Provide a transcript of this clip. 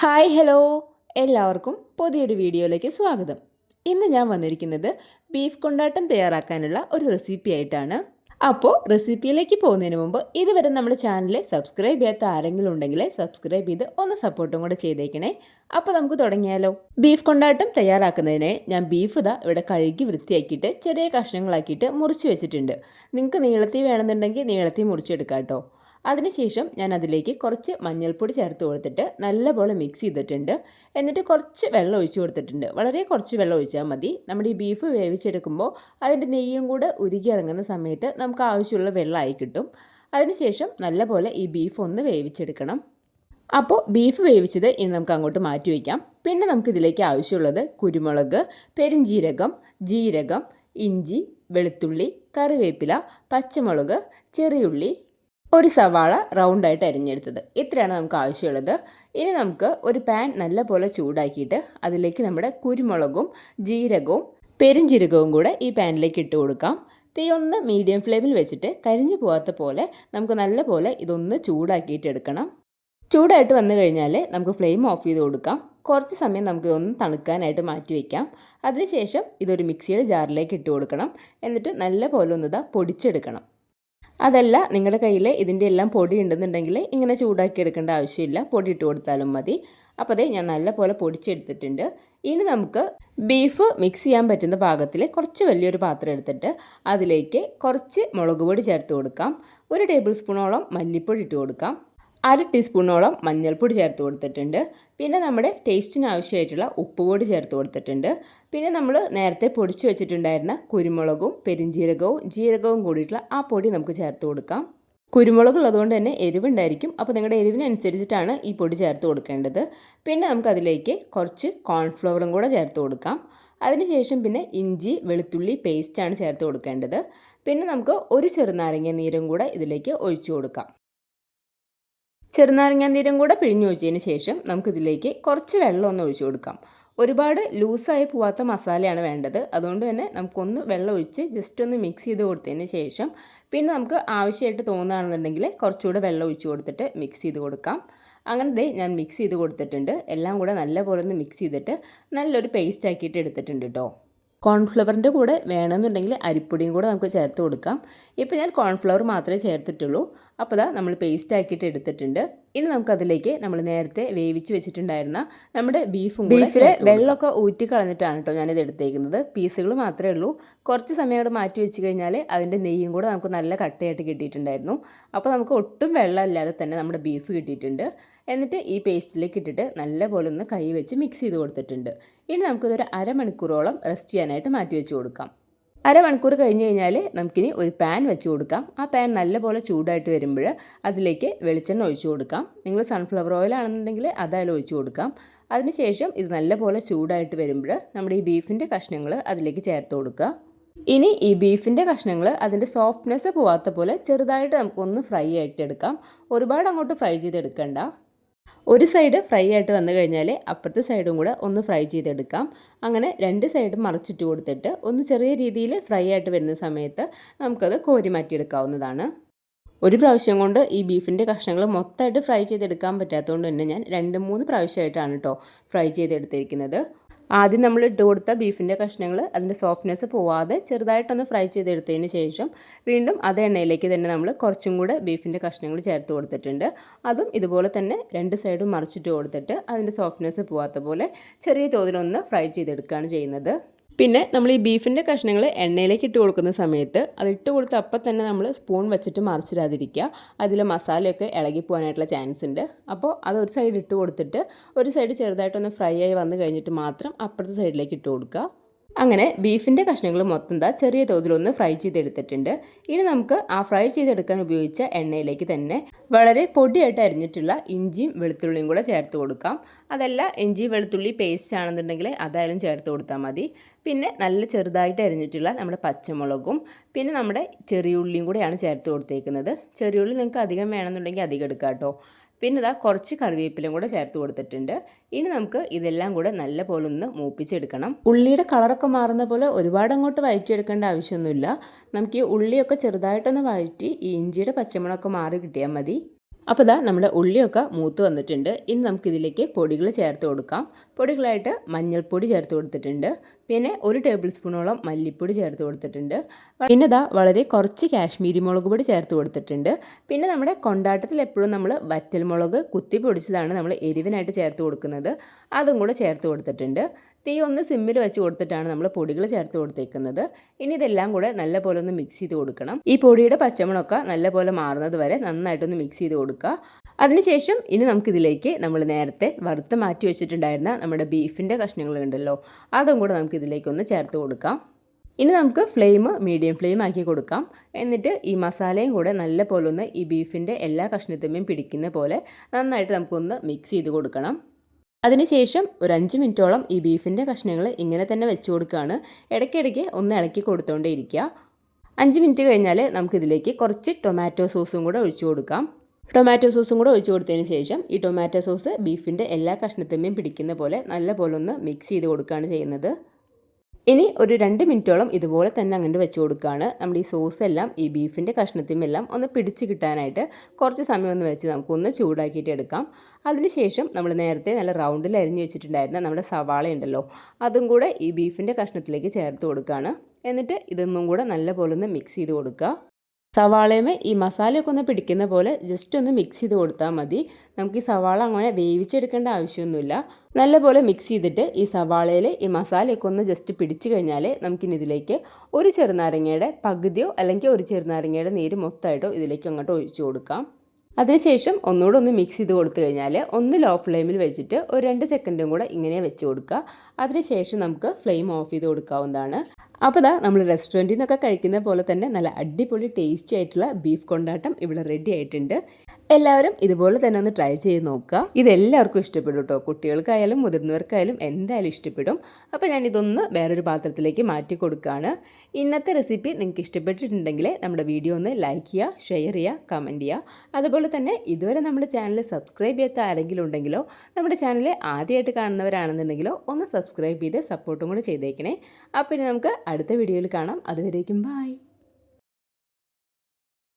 Hi hello എല്ലാവർക്കും പുതിയൊരു വീഡിയോയിലേക്ക് സ്വാഗതം. ഇന്ന് ഞാൻ വന്നിരിക്കുന്നത് ബീഫ് കൊണ്ടാട്ടം തയ്യാറാക്കാനുള്ള ഒരു റെസിപ്പി ആയിട്ടാണ്. അപ്പോൾ റെസിപ്പിയിലേക്ക് പോകുന്നതിന് മുമ്പ് ഇതുവരെ നമ്മുടെ ചാനൽ സബ്സ്ക്രൈബ് ചെയ്യാത്ത ആരെങ്കിലും ഉണ്ടെങ്കിൽ സബ്സ്ക്രൈബ് ചെയ്ത് ഒന്ന് സപ്പോർട്ടും കൂടെ ചെയ്തേക്കണേ. അപ്പോൾ നമുക്ക് തുടങ്ങിയാലോ. ബീഫ് കൊണ്ടാട്ടം തയ്യാറാക്കുന്നതിന് ഞാൻ ബീഫ് ഇതാ ഇവിടെ കഴുകി വൃത്തിയാക്കിയിട്ട് ചെറിയ കഷ്ണങ്ങളാക്കിയിട്ട് മുറിച്ച് വെച്ചിട്ടുണ്ട്. നിങ്ങൾക്ക് നീളത്തിൽ വേണമെന്നുണ്ടെങ്കിൽ നീളത്തിൽ മുറിച്ചെടുക്കാം കേട്ടോ. അതിനുശേഷം ഞാൻ അതിലേക്ക് കുറച്ച് മഞ്ഞൾപ്പൊടി ചേർത്ത് കൊടുത്തിട്ട് നല്ലപോലെ മിക്സ് ചെയ്തിട്ടുണ്ട്. എന്നിട്ട് കുറച്ച് വെള്ളം ഒഴിച്ചു കൊടുത്തിട്ടുണ്ട്. വളരെ കുറച്ച് വെള്ളം ഒഴിച്ചാൽ മതി. നമ്മുടെ ഈ ബീഫ് വേവിച്ചെടുക്കുമ്പോൾ അതിന്റെ നെയ്യും കൂടെ ഉരുകി ഇറങ്ങുന്ന സമയത്ത് നമുക്ക് ആവശ്യമുള്ള വെള്ളമായി കിട്ടും. അതിനുശേഷം നല്ലപോലെ ഈ ബീഫ് ഒന്ന് വേവിച്ചെടുക്കണം. അപ്പോൾ ബീഫ് വേവിച്ചത് ഇനി നമുക്ക് അങ്ങോട്ട് മാറ്റി വയ്ക്കാം. പിന്നെ നമുക്ക് ഇതിലേക്ക് ആവശ്യമുള്ളത് കുരുമുളക് പെരിഞ്ജീരകം ജീരകം ഇഞ്ചി വെളുത്തുള്ളി കറിവേപ്പില പച്ചമുളക് ചെറിയുള്ളി ഒരു സവാള റൗണ്ടായിട്ട് അരിഞ്ഞെടുത്തത്. ഇത്രയാണ് നമുക്ക് ആവശ്യമുള്ളത്. ഇനി നമുക്ക് ഒരു പാൻ നല്ല പോലെ ചൂടാക്കിയിട്ട് അതിലേക്ക് നമ്മുടെ കുരുമുളകും ജീരകവും പെരിഞ്ചിരകവും കൂടെ ഈ പാനിലേക്ക് ഇട്ട് കൊടുക്കാം. തീ ഒന്ന് മീഡിയം ഫ്ലെയിമിൽ വെച്ചിട്ട് കരിഞ്ഞു പോകാത്ത പോലെ നമുക്ക് നല്ല പോലെ ഇതൊന്ന് ചൂടാക്കിയിട്ട് എടുക്കണം. ചൂടായിട്ട് വന്നു കഴിഞ്ഞാൽ നമുക്ക് ഫ്ലെയിം ഓഫ് ചെയ്ത് കൊടുക്കാം. കുറച്ച് സമയം നമുക്ക് ഇതൊന്ന് തണുക്കാനായിട്ട് മാറ്റി വയ്ക്കാം അതിനുശേഷം ഇതൊരു മിക്സിയുടെ ജാറിലേക്ക് ഇട്ട് കൊടുക്കണം. എന്നിട്ട് നല്ല പോലെ ഒന്ന് പൊടിച്ചെടുക്കണം. അതല്ല നിങ്ങളുടെ കയ്യിൽ ഇതിന്റെ എല്ലാം പൊടി ഉണ്ടെന്നുണ്ടെങ്കിൽ ഇങ്ങനെ ചൂടാക്കി എടുക്കേണ്ട ആവശ്യമില്ല. പൊടി ഇട്ട് കൊടുത്താലും മതി. അപ്പോൾ അതേ ഞാൻ നല്ലപോലെ പൊടിച്ചെടുത്തിട്ടുണ്ട്. ഇനി നമുക്ക് ബീഫ് മിക്സ് ചെയ്യാൻ പറ്റുന്ന പാകത്തിൽ കുറച്ച് വലിയൊരു പാത്രം എടുത്തിട്ട് അതിലേക്ക് കുറച്ച് മുളക് പൊടി ചേർത്ത് കൊടുക്കാം. ഒരു ടേബിൾ സ്പൂണോളം മല്ലിപ്പൊടി ഇട്ട് കൊടുക്കാം. അര ടീസ്പൂണോളം മഞ്ഞൾപ്പൊടി ചേർത്ത് കൊടുത്തിട്ടുണ്ട്. പിന്നെ നമ്മുടെ ടേസ്റ്റിന് ആവശ്യമായിട്ടുള്ള ഉപ്പുപൊടി ചേർത്ത് കൊടുത്തിട്ടുണ്ട്. പിന്നെ നമ്മൾ നേരത്തെ പൊടിച്ച് വെച്ചിട്ടുണ്ടായിരുന്ന കുരുമുളകും പെരിഞ്ജീരകവും ജീരകവും കൂടിയിട്ടുള്ള ആ പൊടി നമുക്ക് ചേർത്ത് കൊടുക്കാം. കുരുമുളക് ഉള്ളതുകൊണ്ട് തന്നെ എരിവുണ്ടായിരിക്കും. അപ്പോൾ നിങ്ങളുടെ എരിവിനനുസരിച്ചിട്ടാണ് ഈ പൊടി ചേർത്ത് കൊടുക്കേണ്ടത്. പിന്നെ നമുക്കതിലേക്ക് കുറച്ച് കോൺഫ്ലവറും കൂടെ ചേർത്ത് കൊടുക്കാം. അതിനുശേഷം പിന്നെ ഇഞ്ചി വെളുത്തുള്ളി പേസ്റ്റാണ് ചേർത്ത് കൊടുക്കേണ്ടത്. പിന്നെ നമുക്ക് ഒരു ചെറുനാരങ്ങ നീരും കൂടെ ഇതിലേക്ക് ഒഴിച്ചു കൊടുക്കാം. ചെറുനാരങ്ങാ നീരും കൂടെ പിഴിഞ്ഞൊഴിച്ചതിന് ശേഷം നമുക്കിതിലേക്ക് കുറച്ച് വെള്ളം ഒന്ന് ഒഴിച്ചു കൊടുക്കാം. ഒരുപാട് ലൂസായി പോവാത്ത മസാലയാണ് വേണ്ടത്. അതുകൊണ്ട് തന്നെ നമുക്കൊന്ന് വെള്ളം ഒഴിച്ച് ജസ്റ്റ് ഒന്ന് മിക്സ് ചെയ്ത് കൊടുത്തതിന് ശേഷം പിന്നെ നമുക്ക് ആവശ്യമായിട്ട് തോന്നുകയാണെന്നുണ്ടെങ്കിൽ കുറച്ചുകൂടെ വെള്ളം ഒഴിച്ച് കൊടുത്തിട്ട് മിക്സ് ചെയ്ത് കൊടുക്കാം. അങ്ങനത്തെ ഞാൻ മിക്സ് ചെയ്ത് കൊടുത്തിട്ടുണ്ട്. എല്ലാം കൂടെ നല്ലപോലെ ഒന്ന് മിക്സ് ചെയ്തിട്ട് നല്ലൊരു പേസ്റ്റ് ആക്കിയിട്ട് എടുത്തിട്ടുണ്ട് കേട്ടോ കോൺഫ്ലവറിന്റെ കൂടെ വേണമെന്നുണ്ടെങ്കിൽ അരിപ്പൊടിയും കൂടെ നമുക്ക് ചേർത്ത് കൊടുക്കാം. ഇപ്പോൾ ഞാൻ കോൺഫ്ലവർ മാത്രമേ ചേർത്തിട്ടുള്ളൂ. അപ്പോൾ ഇതാ നമ്മൾ പേസ്റ്റ് ആക്കിയിട്ട് എടുത്തിട്ടുണ്ട്. ഇനി നമുക്കതിലേക്ക് നമ്മൾ നേരത്തെ വേവിച്ച് വെച്ചിട്ടുണ്ടായിരുന്ന നമ്മുടെ ബീഫും ബീഫിൽ വെള്ളമൊക്കെ ഊറ്റി കളഞ്ഞിട്ടാണ് കേട്ടോ ഞാനിത് എടുത്തേക്കുന്നത്. പീസുകൾ മാത്രമേ ഉള്ളൂ. കുറച്ച് സമയം അവിടെ മാറ്റി വെച്ച് കഴിഞ്ഞാൽ അതിന്റെ നെയ്യും കൂടെ നമുക്ക് നല്ല കട്ടയായിട്ട് കിട്ടിയിട്ടുണ്ടായിരുന്നു. അപ്പോൾ നമുക്ക് ഒട്ടും വെള്ളമില്ലാതെ തന്നെ നമ്മുടെ ബീഫ് കിട്ടിയിട്ടുണ്ട്. എന്നിട്ട് ഈ പേസ്റ്റിലേക്ക് ഇട്ടിട്ട് നല്ലപോലെ ഒന്ന് കൈ വെച്ച് മിക്സ് ചെയ്ത് കൊടുത്തിട്ടുണ്ട്. ഇനി നമുക്കിതൊരു അരമണിക്കൂറോളം റെസ്റ്റ് ചെയ്യാനായിട്ട് മാറ്റി വെച്ച് കൊടുക്കാം. അരമണിക്കൂർ കഴിഞ്ഞ് കഴിഞ്ഞാൽ നമുക്കിനി ഒരു പാൻ വെച്ച് കൊടുക്കാം. ആ പാൻ നല്ലപോലെ ചൂടായിട്ട് വരുമ്പോൾ അതിലേക്ക് വെളിച്ചെണ്ണ ഒഴിച്ചു കൊടുക്കാം. നിങ്ങൾ സൺഫ്ലവർ ഓയിൽ ആണെന്നുണ്ടെങ്കിൽ അതായാലും ഒഴിച്ചു കൊടുക്കാം. അതിനുശേഷം ഇത് നല്ലപോലെ ചൂടായിട്ട് വരുമ്പോൾ നമ്മുടെ ഈ ബീഫിന്റെ കഷ്ണങ്ങൾ അതിലേക്ക് ചേർത്ത് കൊടുക്കുക. ഇനി ഈ ബീഫിന്റെ കഷ്ണങ്ങൾ അതിന്റെ സോഫ്റ്റ്നെസ് പോവാത്ത പോലെ ചെറുതായിട്ട് നമുക്കൊന്ന് ഫ്രൈ ആയിട്ട് എടുക്കാം ഒരുപാട് അങ്ങോട്ട് ഫ്രൈ ചെയ്തെടുക്കണ്ട. ഒരു സൈഡ് ഫ്രൈ ആയിട്ട് വന്നു കഴിഞ്ഞാൽ അപ്പുറത്തെ സൈഡും കൂടെ ഒന്ന് ഫ്രൈ ചെയ്തെടുക്കാം. അങ്ങനെ രണ്ട് സൈഡും മറിച്ചിട്ട് കൊടുത്തിട്ട് ഒന്ന് ചെറിയ രീതിയിൽ ഫ്രൈ ആയിട്ട് വരുന്ന സമയത്ത് നമുക്കത് കോരി മാറ്റിയെടുക്കാവുന്നതാണ്. ഒരു പ്രാവശ്യം കൊണ്ട് ഈ ബീഫിന്റെ കഷ്ണങ്ങൾ മൊത്തമായിട്ട് ഫ്രൈ ചെയ്തെടുക്കാൻ പറ്റാത്തതുകൊണ്ട് തന്നെ ഞാൻ രണ്ട് മൂന്ന് പ്രാവശ്യമായിട്ടാണ് കേട്ടോ ഫ്രൈ ചെയ്തെടുത്തിരിക്കുന്നത്. ആദ്യം നമ്മൾ ഇട്ട് കൊടുത്ത ബീഫിന്റെ കഷ്ണങ്ങൾ അതിന്റെ സോഫ്റ്റ്നെസ് പോവാതെ ചെറുതായിട്ടൊന്ന് ഫ്രൈ ചെയ്തെടുത്തതിന് ശേഷം വീണ്ടും അതേ എണ്ണയിലേക്ക് തന്നെ നമ്മൾ കുറച്ചും കൂടെ ബീഫിന്റെ കഷ്ണങ്ങൾ ചേർത്ത് കൊടുത്തിട്ടുണ്ട്. അതും ഇതുപോലെ തന്നെ രണ്ട് സൈഡും മറിച്ചിട്ട് കൊടുത്തിട്ട് അതിന്റെ സോഫ്റ്റ്നെസ് പോവാത്ത പോലെ ചെറിയ തോതിലൊന്ന് ഫ്രൈ ചെയ്തെടുക്കുകയാണ് ചെയ്യുന്നത്. പിന്നെ നമ്മൾ ഈ ബീഫിന്റെ കഷ്ണങ്ങൾ എണ്ണയിലേക്ക് ഇട്ട് കൊടുക്കുന്ന സമയത്ത് അത് ഇട്ട് കൊടുത്ത അപ്പം തന്നെ നമ്മൾ സ്പൂൺ വെച്ചിട്ട് മറിച്ചിടാതിരിക്കുക. അതിൽ മസാലയൊക്കെ ഇളകി പോകാനായിട്ടുള്ള ചാൻസ് ഉണ്ട്. അപ്പോൾ അത് ഒരു സൈഡ് ഇട്ട് കൊടുത്തിട്ട് ഒരു സൈഡ് ചെറുതായിട്ടൊന്ന് ഫ്രൈ ആയി വന്നു കഴിഞ്ഞിട്ട് മാത്രം അപ്പുറത്തെ സൈഡിലേക്ക് ഇട്ട് കൊടുക്കുക. അങ്ങനെ ബീഫിന്റെ കഷ്ണങ്ങൾ മൊത്തം എന്താ ചെറിയ തോതിലൊന്ന് ഫ്രൈ ചെയ്തെടുത്തിട്ടുണ്ട്. ഇനി നമുക്ക് ആ ഫ്രൈ ചെയ്തെടുക്കാൻ ഉപയോഗിച്ച എണ്ണയിലേക്ക് തന്നെ വളരെ പൊടിയായിട്ട് അരിഞ്ഞിട്ടുള്ള ഇഞ്ചിയും വെളുത്തുള്ളിയും കൂടെ ചേർത്ത് കൊടുക്കാം. അതല്ല ഇഞ്ചി വെളുത്തുള്ളി പേസ്റ്റ് ആണെന്നുണ്ടെങ്കിൽ അതായാലും ചേർത്ത് കൊടുത്താൽ മതി. പിന്നെ നല്ല ചെറുതായിട്ട് അരിഞ്ഞിട്ടുള്ള നമ്മുടെ പച്ചമുളകും പിന്നെ നമ്മുടെ ചെറിയുള്ളിയും കൂടെയാണ് ചേർത്ത് കൊടുത്തേക്കുന്നത്. ചെറിയുള്ളി നിങ്ങൾക്ക് അധികം വേണമെന്നുണ്ടെങ്കിൽ അധികം എടുക്കാം കേട്ടോ. പിന്നെ ഇതാ കുറച്ച് കറിവേപ്പിലും കൂടെ ചേർത്ത് കൊടുത്തിട്ടുണ്ട്. ഇനി നമുക്ക് ഇതെല്ലാം കൂടെ നല്ല പോലെ ഒന്ന് മൂപ്പിച്ചെടുക്കണം. ഉള്ളിയുടെ കളറൊക്കെ മാറുന്ന പോലെ ഒരുപാട് അങ്ങോട്ട് വഴറ്റിയെടുക്കേണ്ട ആവശ്യമൊന്നുമില്ല. നമുക്ക് ഈ ഉള്ളിയൊക്കെ ചെറുതായിട്ടൊന്ന് വഴറ്റി ഈ ഇഞ്ചിയുടെ പച്ചമുളകൊക്കെ മാറി കിട്ടിയാൽ മതി. അപ്പോൾ ഇതാ നമ്മുടെ ഉള്ളിയൊക്കെ മൂത്ത് വന്നിട്ടുണ്ട്. ഇനി നമുക്കിതിലേക്ക് പൊടികൾ ചേർത്ത് കൊടുക്കാം. പൊടികളായിട്ട് മഞ്ഞൾപ്പൊടി ചേർത്ത് കൊടുത്തിട്ടുണ്ട്. പിന്നെ ഒരു ടേബിൾ സ്പൂണോളം മല്ലിപ്പൊടി ചേർത്ത് കൊടുത്തിട്ടുണ്ട്. പിന്നെ ഇതാ വളരെ കുറച്ച് കാശ്മീരി മുളക് പൊടി ചേർത്ത് കൊടുത്തിട്ടുണ്ട്. പിന്നെ നമ്മുടെ കൊണ്ടാട്ടത്തിൽ എപ്പോഴും നമ്മൾ വറ്റൽ മുളക് കുത്തി പൊടിച്ചതാണ് നമ്മൾ എരിവിനായിട്ട് ചേർത്ത് കൊടുക്കുന്നത്. അതും കൂടെ ചേർത്ത് കൊടുത്തിട്ടുണ്ട്. തീ ഒന്ന് സിമ്മിൽ വെച്ച് കൊടുത്തിട്ടാണ് നമ്മൾ പൊടികൾ ചേർത്ത് കൊടുത്തേക്കുന്നത്. ഇനി ഇതെല്ലാം കൂടെ നല്ലപോലെ ഒന്ന് മിക്സ് ചെയ്ത് കൊടുക്കണം. ഈ പൊടിയുടെ നല്ല പോലെ മാറുന്നത് വരെ നന്നായിട്ടൊന്ന് മിക്സ് ചെയ്ത് കൊടുക്കുക. അതിനുശേഷം ഇനി നമുക്കിതിലേക്ക് നമ്മൾ നേരത്തെ വറുത്ത് മാറ്റി വെച്ചിട്ടുണ്ടായിരുന്ന നമ്മുടെ ബീഫിന്റെ കഷ്ണങ്ങളുണ്ടല്ലോ അതും കൂടെ നമുക്കിതിലേക്കൊന്ന് ചേർത്ത് കൊടുക്കാം. ഇനി നമുക്ക് ഫ്ലെയിം മീഡിയം ഫ്ലെയിം ആക്കി കൊടുക്കാം. എന്നിട്ട് ഈ മസാലയും കൂടെ നല്ല പോലെ ഒന്ന് ഈ ബീഫിന്റെ എല്ലാ കഷ്ണത്തുമ്മയും പിടിക്കുന്ന പോലെ നന്നായിട്ട് നമുക്കൊന്ന് മിക്സ് ചെയ്ത് കൊടുക്കണം. അതിനുശേഷം ഒരു അഞ്ച് മിനിറ്റോളം ഈ ബീഫിന്റെ കഷ്ണങ്ങൾ ഇങ്ങനെ തന്നെ വെച്ച് കൊടുക്കുകയാണ്. ഇടയ്ക്കിടയ്ക്ക് ഒന്ന് ഇളക്കി കൊടുത്തോണ്ടേ ഇരിക്കുക അഞ്ച് മിനിറ്റ് കഴിഞ്ഞാൽ നമുക്കിതിലേക്ക് കുറച്ച് ടൊമാറ്റോ സോസും കൂടെ ഒഴിച്ചു കൊടുക്കാം. ടൊമാറ്റോ സോസും കൂടെ ഒഴിച്ചു കൊടുത്തതിന് ശേഷം ഈ ടൊമാറ്റോ സോസ് ബീഫിന്റെ എല്ലാ കഷ്ണത്തുമ്മയും പിടിക്കുന്ന പോലെ നല്ല പോലെ ഒന്ന് മിക്സ് ചെയ്ത് കൊടുക്കുകയാണ് ചെയ്യുന്നത്. ഇനി ഒരു രണ്ട് മിനിറ്റോളം ഇതുപോലെ തന്നെ അങ്ങനെ വെച്ച് കൊടുക്കുകയാണ്. നമ്മൾ ഈ സോസ് എല്ലാം ഈ ബീഫിന്റെ കഷ്ണത്തിമെല്ലാം ഒന്ന് പിടിച്ച് കിട്ടാനായിട്ട് കുറച്ച് സമയം ഒന്ന് വെച്ച് നമുക്കൊന്ന് ചൂടാക്കിയിട്ട് എടുക്കാം. അതിനുശേഷം നമ്മൾ നേരത്തെ നല്ല റൗണ്ടിൽ അരിഞ്ഞ് വെച്ചിട്ടുണ്ടായിരുന്ന നമ്മുടെ സവാള ഉണ്ടല്ലോ അതും കൂടെ ഈ ബീഫിന്റെ കഷ്ണത്തിലേക്ക് ചേർത്ത് കൊടുക്കുകയാണ്. എന്നിട്ട് ഇതൊന്നും കൂടെ നല്ല പോലെ ഒന്ന് മിക്സ് ചെയ്ത് കൊടുക്കുക. സവാളയമേ ഈ മസാലയൊക്കെ ഒന്ന് പിടിക്കുന്ന പോലെ ജസ്റ്റ് ഒന്ന് മിക്സ് ചെയ്ത് കൊടുത്താൽ മതി. നമുക്ക് ഈ സവാള അങ്ങനെ വേവിച്ചെടുക്കേണ്ട ആവശ്യമൊന്നുമില്ല. നല്ലപോലെ മിക്സ് ചെയ്തിട്ട് ഈ സവാളയിൽ ഈ മസാലയൊക്കെ ഒന്ന് ജസ്റ്റ് പിടിച്ചു കഴിഞ്ഞാൽ നമുക്കിനി ഇതിലേക്ക് ഒരു ചെറുനാരങ്ങയുടെ പകുതിയോ അല്ലെങ്കിൽ ഒരു ചെറുനാരങ്ങയുടെ നീര് മൊത്തമായിട്ടോ ഇതിലേക്ക് അങ്ങോട്ട് ഒഴിച്ചു കൊടുക്കാം. അതിനുശേഷം ഒന്നുകൂടെ ഒന്ന് മിക്സ് ചെയ്ത് കൊടുത്തു കഴിഞ്ഞാൽ ഒന്ന് ലോ ഫ്ലെയിമിൽ വെച്ചിട്ട് ഒരു രണ്ട് സെക്കൻഡും കൂടെ ഇങ്ങനെ വെച്ച് കൊടുക്കുക. അതിനുശേഷം നമുക്ക് ഫ്ലെയിം ഓഫ് ചെയ്ത് കൊടുക്കാവുന്നതാണ്. അപ്പോൾ ഇതാ നമ്മൾ റെസ്റ്റോറന്റിൽ നിന്നൊക്കെ കഴിക്കുന്ന പോലെ തന്നെ നല്ല അടിപൊളി ടേസ്റ്റി ആയിട്ടുള്ള ബീഫ് കൊണ്ടാട്ടം ഇവിടെ റെഡി ആയിട്ടുണ്ട്. എല്ലാവരും ഇതുപോലെ തന്നെ ഒന്ന് ട്രൈ ചെയ്ത് നോക്കുക. ഇതെല്ലാവർക്കും ഇഷ്ടപ്പെടും കേട്ടോ കുട്ടികൾക്കായാലും മുതിർന്നവർക്കായാലും എന്തായാലും ഇഷ്ടപ്പെടും. അപ്പോൾ ഞാൻ ഇതൊന്ന് വേറൊരു പാത്രത്തിലേക്ക് മാറ്റി കൊടുക്കുകയാണ്. ഇന്നത്തെ റെസിപ്പി നിങ്ങൾക്ക് ഇഷ്ടപ്പെട്ടിട്ടുണ്ടെങ്കിൽ നമ്മുടെ വീഡിയോ ഒന്ന് ലൈക്ക് ചെയ്യുക ഷെയർ ചെയ്യുക കമന്റ് ചെയ്യുക. അതുപോലെ തന്നെ ഇതുവരെ നമ്മുടെ ചാനൽ സബ്സ്ക്രൈബ് ചെയ്യാത്ത ആരെങ്കിലും ഉണ്ടെങ്കിലോ നമ്മുടെ ചാനൽ ആദ്യമായിട്ട് കാണുന്നവരാണെന്നുണ്ടെങ്കിലോ ഒന്ന് സബ്സ്ക്രൈബ് ചെയ്ത് സപ്പോർട്ടും കൂടെ ചെയ്തേക്കണേ. അപ്പോൾ ഇനി നമുക്ക് അടുത്ത വീഡിയോയിൽ കാണാം. അതുവരേക്കും ബായ്